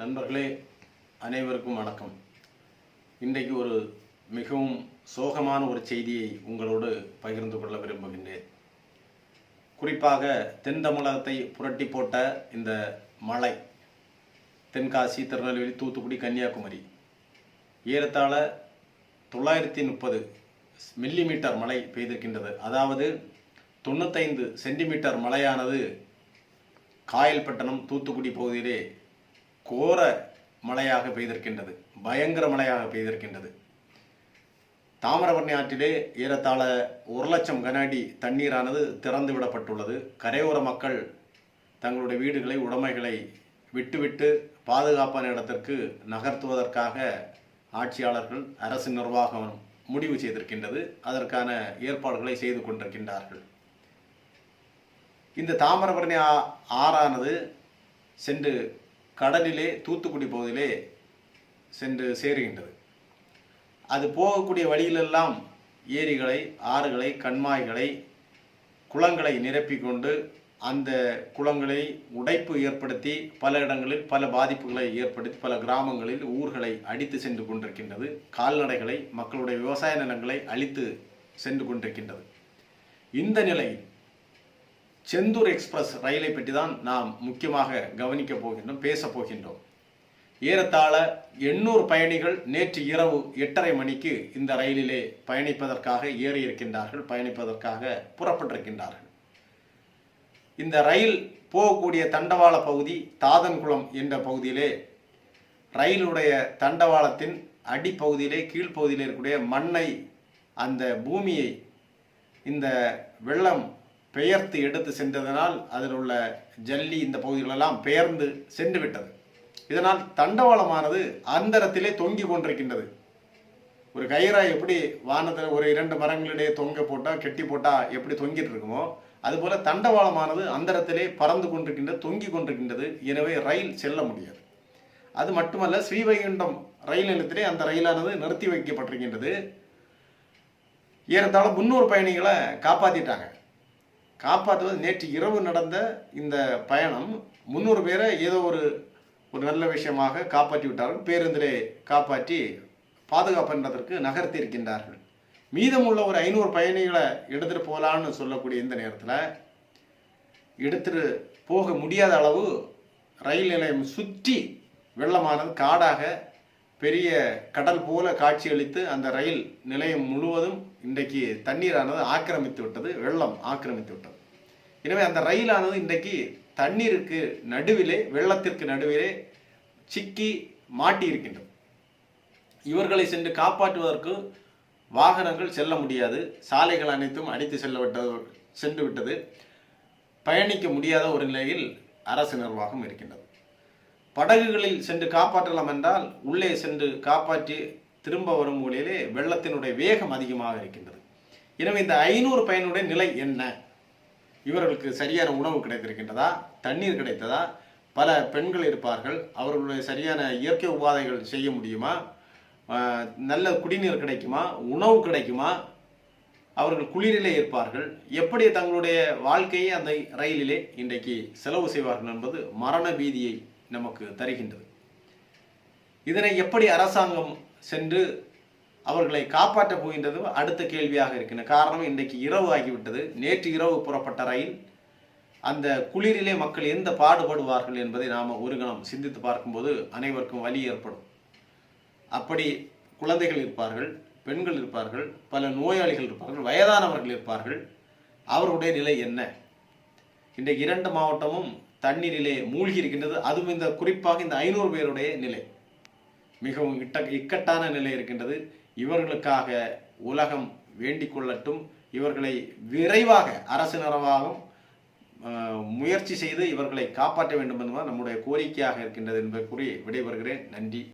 நண்பர்களே அனைவருக்கும் வணக்கம். இன்றைக்கு ஒரு மிகவும் சோகமான ஒரு செய்தியை உங்களோடு பகிர்ந்து கொள்ள விரும்புகின்றேன். குறிப்பாக தென் தமிழகத்தை புரட்டி போட்ட இந்த மழை தென்காசி திருநெல்வேலி தூத்துக்குடி கன்னியாகுமரி ஏறத்தாழ தொள்ளாயிரத்தி முப்பது மில்லிமீட்டர் மழை பெய்திருக்கின்றது. அதாவது தொண்ணூத்தைந்து சென்டிமீட்டர் மழையானது காயல்பட்டணம் தூத்துக்குடி பகுதியிலே கோர மழையாக பெய்திருக்கின்றது பயங்கர மழையாக பெய்திருக்கின்றது. தாமிரபரணி ஆற்றிலே ஏறத்தாழ ஒரு லட்சம் கன அடி தண்ணீரானது திறந்து விடப்பட்டுள்ளது. கரையோர மக்கள் தங்களுடைய வீடுகளை உடைமைகளை விட்டுவிட்டு பாதுகாப்பான இடத்திற்கு நகர்த்துவதற்காக ஆட்சியாளர்கள் அரசு நிர்வாகம் முடிவு செய்திருக்கின்றது. அதற்கான ஏற்பாடுகளை செய்து கொண்டிருக்கின்றார்கள். இந்த தாமிரபரணி ஆ- ஆறானது சென்று கடலிலே தூத்துக்குடி பகுதியிலே சென்று சேருகின்றது. அது போகக்கூடிய வழியிலெல்லாம் ஏரிகளை ஆறுகளை கண்மாய்களை குளங்களை நிரப்பிக்கொண்டு அந்த குளங்களை உடைப்பு ஏற்படுத்தி பல இடங்களில் பல பாதிப்புகளை ஏற்படுத்தி பல கிராமங்களில் ஊர்களை அடித்து சென்று கொண்டிருக்கின்றது. கால்நடைகளை மக்களுடைய விவசாய நிலங்களை அழித்து சென்று கொண்டிருக்கின்றது. இந்த நிலையில் செந்தூர் எக்ஸ்பிரஸ் ரயிலை பற்றி தான் நாம் முக்கியமாக கவனிக்க போகின்றோம் பேச போகின்றோம். ஏறத்தாழ எண்ணூறு பயணிகள் நேற்று இரவு எட்டரை மணிக்கு இந்த ரயிலிலே பயணிப்பதற்காக ஏறி இருக்கின்றார்கள் பயணிப்பதற்காக புறப்பட்டிருக்கின்றார்கள். இந்த ரயில் போகக்கூடிய தண்டவாள பகுதி தாதன்குளம் என்ற பகுதியிலே ரயிலுடைய தண்டவாளத்தின் அடிப்பகுதியிலே கீழ்ப்பகுதியிலே இருக்கக்கூடிய மண்ணை அந்த பூமியை இந்த வெள்ளம் பெயர்த்து எடுத்து சென்றதனால் அதில் உள்ள ஜல்லி இந்த பகுதிகளெல்லாம் பெயர்ந்து சென்று விட்டது. இதனால் தண்டவாளமானது அந்தரத்திலே தொங்கி கொண்டிருக்கின்றது. ஒரு கயிறா எப்படி வானத்தில் ஒரு இரண்டு மரங்களிடையே தொங்க போட்டால் கெட்டி போட்டால் எப்படி தொங்கிட்டு இருக்குமோ அதுபோல தண்டவாளமானது அந்தரத்திலே பறந்து கொண்டிருக்கின்றது தொங்கி கொண்டிருக்கின்றது. எனவே ரயில் செல்ல முடியாது. அது மட்டுமல்ல ஸ்ரீவைகுண்டம் ரயில் நிலையத்திலே அந்த ரயிலானது நிறுத்தி வைக்கப்பட்டிருக்கின்றது. ஏறத்தாழ முன்னூறு பயணிகளை காப்பாற்றிட்டாங்க காப்பாற்றுவது. நேற்று இரவு நடந்த இந்த பயணம் முந்நூறு பேரை ஏதோ ஒரு ஒரு நல்ல விஷயமாக காப்பாற்றி விட்டார்கள் பேருந்திலே காப்பாற்றி பாதுகாப்புன்றதற்கு நகர்த்தி இருக்கின்றார்கள் மீதமுள்ள ஒரு ஐநூறு பயணிகளை எடுத்துட்டு போகலான்னு சொல்லக்கூடிய இந்த நேரத்தில் எடுத்துட்டு போக முடியாத அளவு ரயில் நிலையம் சுற்றி வெள்ளமானது காடாக பெரிய கடல் போல காட்சியளித்து அந்த ரயில் நிலையம் முழுவதும் இன்றைக்கு தண்ணீரானது ஆக்கிரமித்து விட்டது வெள்ளம் ஆக்கிரமித்து விட்டது. எனவே அந்த ரயிலானது இன்றைக்கு தண்ணீருக்கு நடுவிலே வெள்ளத்திற்கு நடுவிலே சிக்கி மாட்டி இருக்கின்றது இவர்களை சென்று காப்பாற்றுவதற்கு வாகனங்கள் செல்ல முடியாது. சாலைகள் அனைத்தும் அடித்து செல்ல விட்டது சென்று விட்டது. பயணிக்க முடியாத ஒரு நிலையில் அரசு நிர்வாகம் இருக்கின்றது. படகுகளில் சென்று காப்பாற்றலாம் என்றால் உள்ளே சென்று காப்பாற்றி திரும்ப வரும் வழியிலே வெள்ளத்தினுடைய வேகம் அதிகமாக இருக்கின்றது. எனவே இந்த ஐநூறு பயனுடைய நிலை என்ன? இவர்களுக்கு சரியான உணவு கிடைத்திருக்கின்றதா? தண்ணீர் கிடைத்ததா? பல பெண்கள் இருப்பார்கள். அவர்களுடைய சரியான இயற்கை உபாதைகள் செய்ய முடியுமா? நல்ல குடிநீர் கிடைக்குமா? உணவு கிடைக்குமா? அவர்கள் குளிரிலே இருப்பார்கள். எப்படி தங்களுடைய வாழ்க்கையை அந்த ரயிலிலே இன்றைக்கு செலவு செய்வார்கள் என்பது மரண பீதியை நமக்கு தருகின்றது. இதனை எப்படி அரசாங்கம் சென்று அவர்களை காப்பாற்றப் போகின்றது அடுத்த கேள்வியாக இருக்கின்ற காரணம் இன்றைக்கு இரவு ஆகிவிட்டது. நேற்று இரவு புறப்பட்ட ரயில் அந்த குளிரிலே மக்கள் எந்த பாடுபடுவார்கள் என்பதை நாம் ஒரு கணம் சிந்தித்து பார்க்கும்போது அனைவருக்கும் வலி ஏற்படும். அப்படி குழந்தைகள் இருப்பார்கள் பெண்கள் இருப்பார்கள் பல நோயாளிகள் இருப்பார்கள் வயதானவர்கள் இருப்பார்கள். அவருடைய நிலை என்ன? இன்றைக்கு இரண்டு மாவட்டமும் தண்ணீரிலே மூழ்கி இருக்கின்றது அதுவும் இந்த குறிப்பாக இந்த ஐநூறு பேருடைய நிலை. மிகவும் இட்ட இக்கட்டான நிலை இருக்கின்றது. இவர்களுக்காக உலகம் வேண்டிக் கொள்ளட்டும். இவர்களை விரைவாக அரசு நிறவாகவும் முயற்சி செய்து இவர்களை காப்பாற்ற வேண்டும் என்பதுதான் நம்முடைய கோரிக்கையாக இருக்கின்றது என்பதை கூறி விடைபெறுகிறேன். நன்றி.